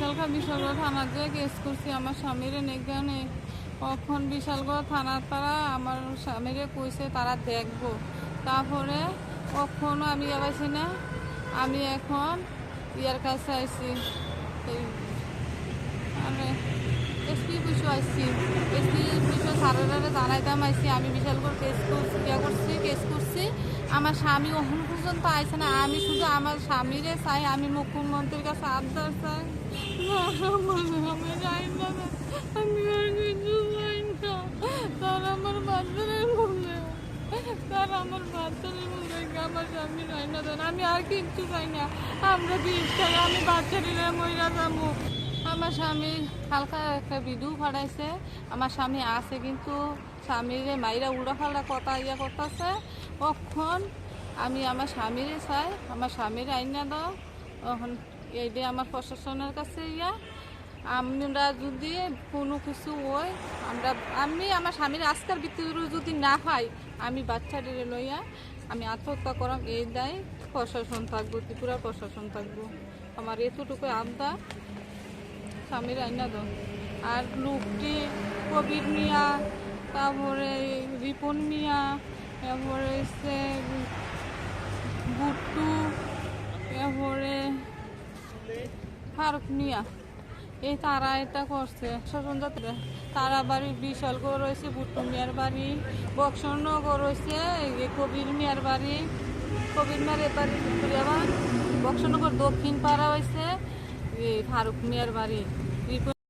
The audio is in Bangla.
কালকা বিশালগড় থানার যে কেস করছি, আমার স্বামীর নেগানে কখন বিশালগড় থানার তারা আমার স্বামীরে কইছে, তারা দেখব। তারপরে কখনো আমি যাবাইছি না, আমি এখন ইয়ার কাছে আইছি। এই পুষো আইছি এসপি পুষো সারেরারে জানাইতাম আইছি আমি বিশাল করে কেস করছি ইয়া করছি কেস করছি। আমার স্বামী ওখান পর্যন্ত আইছে না। আমি শুধু আমার স্বামীরে চাই। আমি মুখ্যমন্ত্রীর কাছে আবদার চাই। আমি আর কিছু চাই না তার আমার বাচ্চাদের আমার বাচ্চাদের আমার স্বামী না আমি আর কিচ্ছু চাই না। আমরা আমি বাচ্চাটিরা মহিলা যাব। আমার স্বামী হালকা একটা ভিডিও ফাড়াইছে আমার স্বামী আছে কিন্তু স্বামীরে মাইরা উল্টা কথা, ইয়া করতেছে। কখন আমি আমার স্বামীরে চাই, আমার স্বামীর আইনা দাও। তখন এইটা আমার প্রশাসনের কাছে ইয়া। আমরা যদি কোনো কিছু হয়, আমরা, আমি আমার স্বামীর আজকের ভিতরে যদি না হয়, আমি বাচ্চাটিরে লইয়া আমি আত্মহত্যা করাম। এই দায় প্রশাসন থাকব, ত্রিপুরা প্রশাসন থাকব। আমার এতটুকু আবদা স্বামীর আইনা দাও আর লোকটি কবির মিয়া, তারপরে রিপন মিয়া, তারপরে সে বুট্টু, তারপরে ফারুক মিয়া। এই তারা এটা করছে। শাসন যাত্রা তারা বাড়ি বিশালগড় রয়েছে, বুট্টু মিয়ার বাড়ি। বক্সনগর রয়েছে কবির মিয়ার বাড়ি। কবির মিয়ার এ বাড়ি বক্সনগর দক্ষিণ পাড়া হয়েছে। ফারুক মিয়ার বাড়ি।